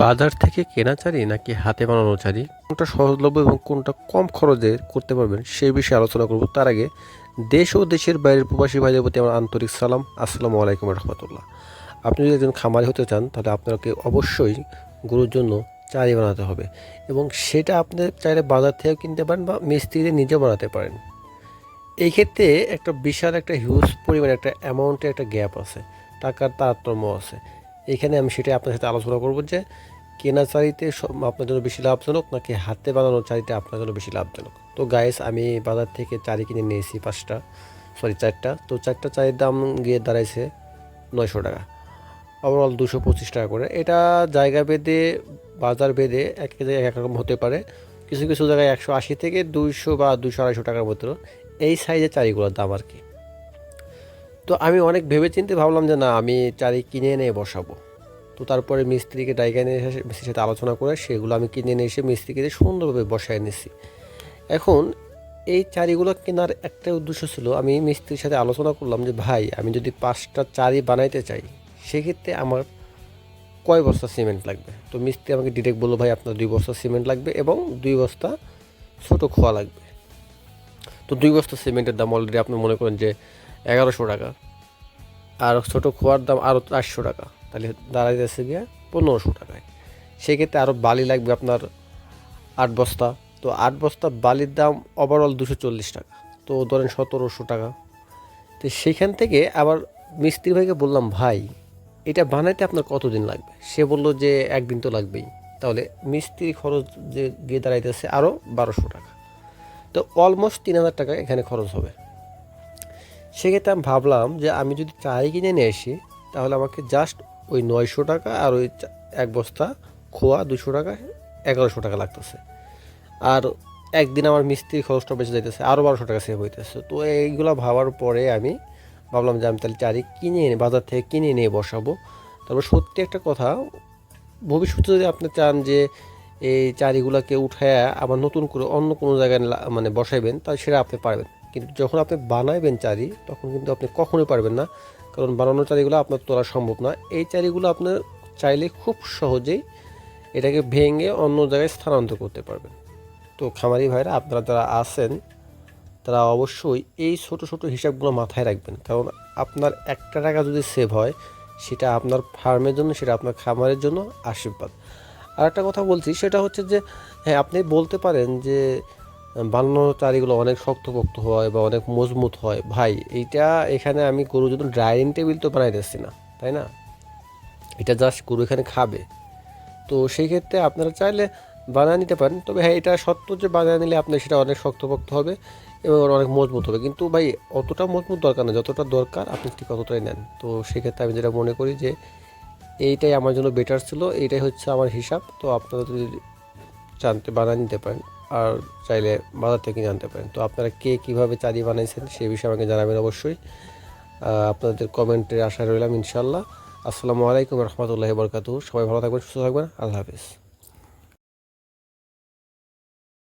বাজার থেকে কেনা চারি নাকি হাতে বানানো চারি? কোনটা সহজলভ্য এবং কোনটা কম খরচে করতে পারবেন সেই বিষয়ে আলোচনা করব। তার আগে দেশ ও দেশের বাইরের প্রবাসী ভাইদের প্রতি আমার আন্তরিক সালাম। আসসালামু আলাইকুম রহমতুল্লাহ। আপনি যদি একজন খামারি হতে চান, তাহলে আপনাকে অবশ্যই গরুর জন্য চারি বানাতে হবে এবং সেটা আপনি চাইলে বাজার থেকেও কিনতে পারেন বা মিস্ত্রিতে নিজেও বানাতে পারেন। এই ক্ষেত্রে একটা বিশাল, একটা হিউজ পরিমাণে একটা অ্যামাউন্টের একটা গ্যাপ আছে। টাকার তারতম্য আছে। এখানে আমি সেটাই আপনার সাথে আলোচনা করব যে কেনা চারিতে আপনার জন্য বেশি লাভজনক নাকি হাতে বানানো চারিতে আপনার জন্য বেশি লাভজনক? তো গাইস আমি বাজার থেকে চারি কিনে নিয়েছি পাঁচটা সরি চারটা। তো চারটা চারির দাম গিয়ে দাঁড়াইছে নয়শো টাকা। ওভারঅল দুশো পঁচিশ টাকা করে। এটা জায়গা ভেদে, বাজার এক এক জায়গায় এক রকম হতে পারে। কিছু কিছু জায়গায় একশো আশি থেকে দুইশো বা দুশো আড়াইশো টাকার মতো। এই সাইজের চারিগুলোর দাম আর কি। তো আমি অনেক ভেবে চিন্তে ভাবলাম যে না, আমি চারি কিনে এনে বসাবো। তো তারপরে মিস্ত্রিকে ডাইকা নিয়ে এসে মিস্ত্রির সাথে আলোচনা করে সেগুলো আমি কিনে নিয়ে এসে মিস্ত্রিকে সুন্দরভাবে বসায় নিয়েছি এখন এই চারিগুলো কেনার একটা উদ্দেশ্য ছিল, আমি মিস্ত্রির সাথে আলোচনা করলাম যে, ভাই, আমি যদি পাঁচটা চারি বানাইতে চাই, সেক্ষেত্রে আমার কয় বস্তা সিমেন্ট লাগবে? তো মিস্ত্রি আমাকে ডিরেক্ট বলল, ভাই, আপনার দুই বস্তা সিমেন্ট লাগবে এবং দুই বস্তা ছোটো খোয়া লাগবে। তো দুই বস্তা সিমেন্টের দাম অলরেডি আপনি মনে করেন যে এগারোশো টাকা। আর ছোটো খোয়ার দাম আরও চারশো টাকা। তাহলে দাঁড়াইতেছে গিয়ে পনেরোশো টাকায়। সেক্ষেত্রে আরও বালি লাগবে আপনার আট বস্তা। তো আট বস্তা বালির দাম ওভারঅল দুশো চল্লিশ টাকা। তো ধরেন সতেরোশো টাকা। তো সেখান থেকে আবার মিস্ত্রি ভাইকে বললাম, ভাই, এটা বানাইতে আপনার কতদিন লাগবে? সে বলল যে, একদিন তো লাগবেই। তাহলে মিস্ত্রি খরচ যে গিয়ে দাঁড়াইতেছে আরও বারোশো টাকা। তো অলমোস্ট তিন হাজার টাকা এখানে খরচ হবে। সেক্ষেত্রে আমি ভাবলাম যে আমি যদি চাই কিনে নিয়ে আসি, তাহলে আমাকে জাস্ট ওই নয়শো টাকা আর ওই এক বস্তা খোয়া দুশো টাকা, এগারোশো টাকা লাগতেছে। আর একদিন আমার মিস্ত্রির খরচটা বেঁচে যাইতেছে আরও বারোশো টাকা সেভ হইতেছে। তো এইগুলো ভাবার পরে আমি ভাবলাম যে আমি তাহলে চারি কিনে এনে, বাজার থেকে কিনে নিয়ে বসাবো। তারপর সত্যি একটা কথা, ভবিষ্যতে যদি আপনি চান যে এই চারিগুলোকে উঠায় আবার নতুন করে অন্য কোনো জায়গায় মানে বসাইবেন, তাহলে সেটা আপনি পারবেন। কিন্তু যখন আপনি বানাইবেন চারি, তখন কিন্তু আপনি কখনোই পারবেন না। কারণ বানানো চারিগুলো আপনার তোলা সম্ভব না। এই চারিগুলো আপনার চাইলে খুব সহজেই এটাকে ভেঙে অন্য জায়গায় স্থানান্তর করতে পারবেন। তো খামারি ভাইরা, আপনারা যারা আছেন, তারা অবশ্যই এই ছোট ছোট হিসাবগুলো মাথায় রাখবেন। কারণ আপনার একটা টাকা যদি সেভ হয়, সেটা আপনার ফার্মের জন্য, সেটা আপনার খামারের জন্য আশীর্বাদ। আর একটা কথা বলছি, সেটা হচ্ছে যে হ্যাঁ আপনি বলতে পারেন যে, বানানো চারিগুলো অনেক শক্তপোক্ত হয় বা অনেক মজবুত হয়। ভাই, এইটা এখানে আমি গরু যদি ডাইনিং টেবিল তো বানাইতেছি না, তাই না? এটা জাস্ট গরু এখানে খাবে। তো সেই ক্ষেত্রে আপনারা চাইলে বানিয়ে নিতে পারেন, তবে হ্যাঁ এটা সত্য যে বানিয়ে নিলে আপনার সেটা অনেক শক্তপোক্ত হবে এবং অনেক মজবুত হবে। কিন্তু ভাই, অতটা মজবুত দরকার না, যতটা দরকার আপনি ঠিক ততটাই নেন। তো সেক্ষেত্রে আমি যেটা মনে করি যে এইটাই আমার জন্য বেটার ছিল, এইটাই হচ্ছে আমার হিসাব। তো আপনারা যদি জানতে, বানিয়ে নিতে পারেন, আর চাইলে বাজার থেকে জানতে পারেন। তো আপনারা কে কীভাবে চারি বানাইছেন সে বিষয়ে আমাকে জানাবেন অবশ্যই। আপনাদের কমেন্টের আশা রইলাম ইনশাল্লাহ আসসালামু আলাইকুম রহমতুল্লাহ বরকাতু সবাই ভালো থাকবেন, সুস্থ থাকবেন। আল্লাহ হাফিজ।